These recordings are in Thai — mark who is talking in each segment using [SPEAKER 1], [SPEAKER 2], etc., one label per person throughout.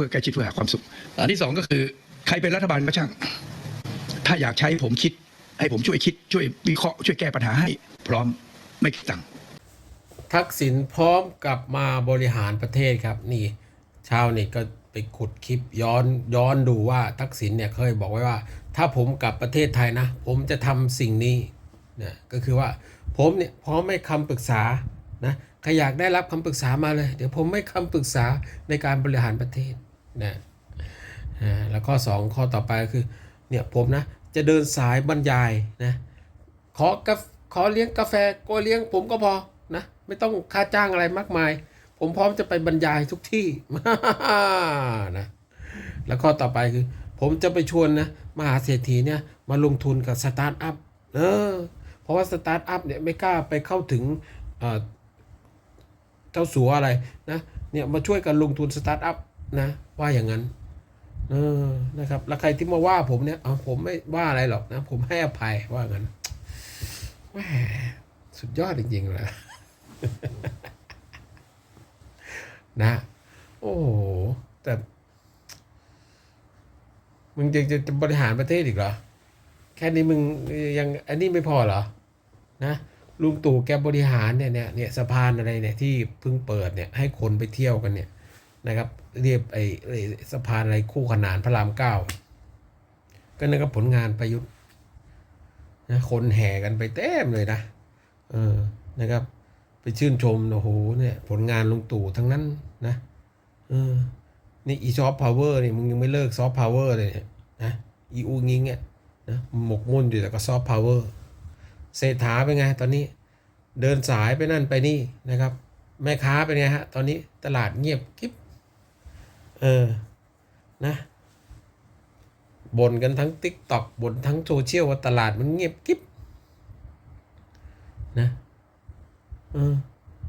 [SPEAKER 1] พื่อใกล้ชิดเพื่อหาความสุข อันที่สองก็คือใครเป็นรัฐบาลก็ช่าง ถ้าอยากใช้ผมคิด ให้ผมช่วยคิด ช่วยวิเคราะห์ช่วยแก้ปัญหาให้ พร้อมไม่คิดตังค์
[SPEAKER 2] ทักษิณพร้อมกลับมาบริหารประเทศครับนี่ ชาวเน็ตก็ไปขุดคลิปย้อนย้อนดูว่าทักษิณเนี่ยเคยบอกไว้ว่า ถ้าผมกลับประเทศไทยนะ ผมจะทำสิ่งนี้นะก็คือว่าผมเนี่ยพร้อมให้คำปรึกษานะใครอยากได้รับคำปรึกษามาเลย เดี๋ยวผมให้คำปรึกษาในการบริหารประเทศ นะอ่าแล้วข้อ 2 ข้อต่อไปคือเนี่ยผมนะจะเดินสายบรรยายนะขอกาแฟขอเลี้ยงกาแฟก็เลี้ยงผมก็พอนะไม่ต้องค่าจ้างอะไรมากมาย ผมพร้อมจะไปบรรยายทุกที่นะแล้วข้อต่อไปคือ ผมจะไปชวนนะมหาเศรษฐีเนี่ยมาลงทุนกับสตาร์ทอัพเออเพราะว่าสตาร์ทอัพเนี่ยไม่กล้าไปเข้าถึงเจ้าสัวอะไรนะเนี่ยมาช่วยกันลงทุนสตาร์ทอัพ นะ ว่าอย่างนั้น เออนะครับ แล้วใครที่มาว่าผมเนี่ยเอาผมไม่ว่าอะไรหรอกนะ ผมให้อภัยว่างั้นแหมสุดยอดจริงๆเลยนะ โอ้โหแต่มึงจะจะจะบริหารประเทศอีกเหรอ แค่นี้มึงยังอันนี้ไม่พอเหรอ นะลุงตู่แกบริหารเนี่ยเนี่ยเนี่ยสะพานอะไรเนี่ยที่เพิ่งเปิดเนี่ยให้คนไปเที่ยวกันเนี่ย นะครับ เรียบไอ้สะพานอะไรคู่ขนานพระรามเก้าก็นั่นก็ผลงานประยุทธ์นะคนแห่กันไปเต็มเลยนะเออนะครับ ไปชื่นชมโอ้โหเนี่ย ผลงานลุงตู่ทั้งนั้นนะเออนี่อีซอฟต์พาวเวอร์นี่มึงยังไม่เลิกซอฟต์พาวเวอร์เลยเนี่ยนะอีอูงิงเนี่ยนะหมกมุ่นอยู่แต่ก็ซอฟต์พาวเวอร์เศรษฐาเป็นไง ตอนนี้เดินสายไปนั่นไปนี่นะครับ แม่ค้าเป็นไงฮะ ตอนนี้ตลาดเงียบกิ๊บ เออ นะ บ่นกันทั้งติ๊กต็อกบ่นทั้งโซเชียลว่าตลาดมันเงียบกิ๊บ นะ เออ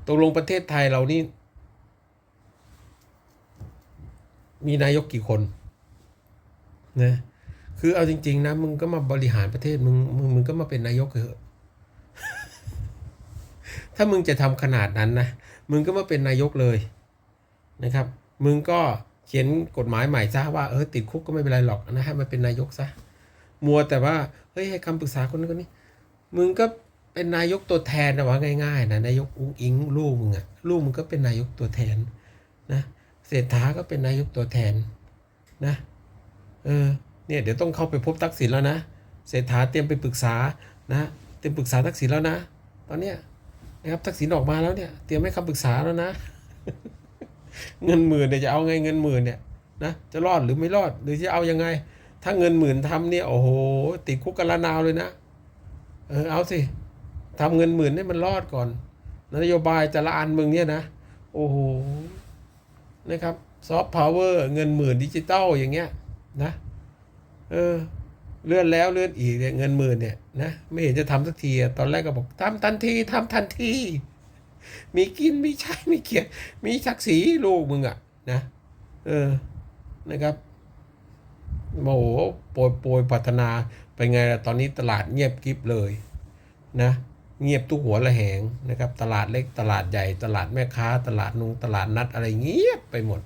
[SPEAKER 2] ตกลงประเทศไทยเรานี่ มีนายกกี่คน นะ คือเอาจริง ๆ นะ มึงก็มาบริหารประเทศ มึง มึงมึงก็มาเป็นนายกเถอะ ถ้ามึงจะทำขนาดนั้นนะ มึงก็มาเป็นนายกเลยนะครับ มึงก็ ขียนกฎหมายใหม่ซะว่าเออติดคุกก็ไม่เป็นไรหรอกนะให้มันเป็นนายกซะมัวแต่ว่าเฮ้ยให้คำปรึกษาคนนั้นคนนี้มึงก็เป็นนายกตัวแทนนะว่าง่ายๆนะนายกอุ้งอิงลูกมึงอะลูกมึงก็เป็นนายกตัวแทนนะเศรษฐาก็เป็นนายกตัวแทนนะเออเนี่ยเดี๋ยวต้องเข้าไปพบทักษิณแล้วนะเศรษฐาเตรียมไปปรึกษานะเตรียมปรึกษาทักษิณแล้วนะ ตอนเนี้ยนะครับทักษิณออกมาแล้วเนี่ยเตรียมให้คำปรึกษาแล้วนะ เงินหมื่นเนี่ยจะเอาไงเงินหมื่นเนี่ยนะจะรอดหรือไม่รอดหรือจะเอายังไง ถ้าเงินหมื่นทำเนี่ยโอ้โหติดคุกกันละนาวเลยนะเออเอาสิทำเงินหมื่นให้มันรอดก่อนนโยบายแต่ละอันมึงเนี่ยนะ โอ้โหนะครับซอฟต์พาวเวอร์เงินหมื่นดิจิตอลอย่างเงี้ยนะเออเลื่อนแล้วเลื่อนอีกเนี่ยเงินหมื่นเนี่ยนะไม่เห็นจะทำสักทีตอนแรกก็บอกทำทันทีทำทันที มีกินมีใช้มีเกียรติมีศักดิ์ศรีลูกมึงอะนะ เออนะครับโอ้โหโปรยโปรยพัฒนาเป็นไงล่ะตอนนี้ตลาดเงียบกริบเลยนะ เงียบทุกหัวละแหงนะครับ ตลาดเล็กตลาดใหญ่ ตลาดแม่ค้า ตลาดนุงตลาดนัดอะไรเงียบไปหมด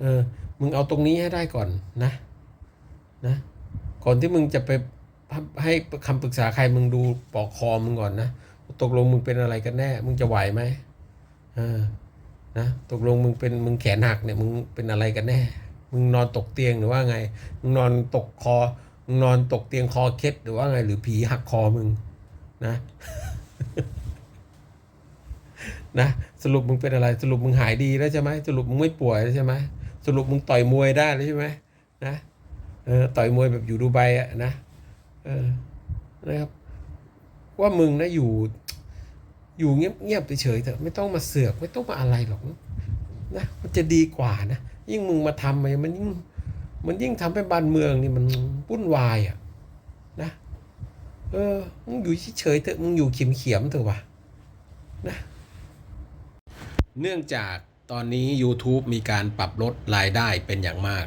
[SPEAKER 2] เออ มึงเอาตรงนี้ให้ได้ก่อนนะ นะ ก่อนที่มึงจะไปให้คำปรึกษาใครมึงดูปอกคอมึงก่อนนะ ตกลงมึงเป็นอะไรกันแน่ มึงจะไหวไหมเออนะตกลงมึงเป็นมึงแขนหักเนี่ยมึงเป็นอะไรกันแน่ มึงนอนตกเตียงหรือว่าไง มึงนอนตกคอ มึงนอนตกเตียงคอเคล็ดหรือว่าไง หรือผีหักคอมึงนะนะสรุปมึงเป็นอะไรสรุปมึงหายดีแล้วใช่ไหมสรุปมึงไม่ป่วยแล้วใช่ไหมสรุปมึงต่อยมวยได้แล้วใช่ไหมนะเออต่อยมวยแบบอยู่ดูไบอะนะเออนะครับว่ามึงนะอยู่ อยู่เงียบๆเฉยๆเถอะไม่ต้องมาเสือกไม่ต้องมาอะไรหรอกนะมันจะดีกว่านะยิ่งมึงมาทำมันยิ่งมันยิ่งทำให้บ้านเมืองนี่มันวุ่นวายอะนะเออมึงอยู่เฉยๆเถอะมึงอยู่เขียมๆเถอะวะนะเนื่องจากตอนนี้ YouTube มีการปรับลดรายได้เป็นอย่างมาก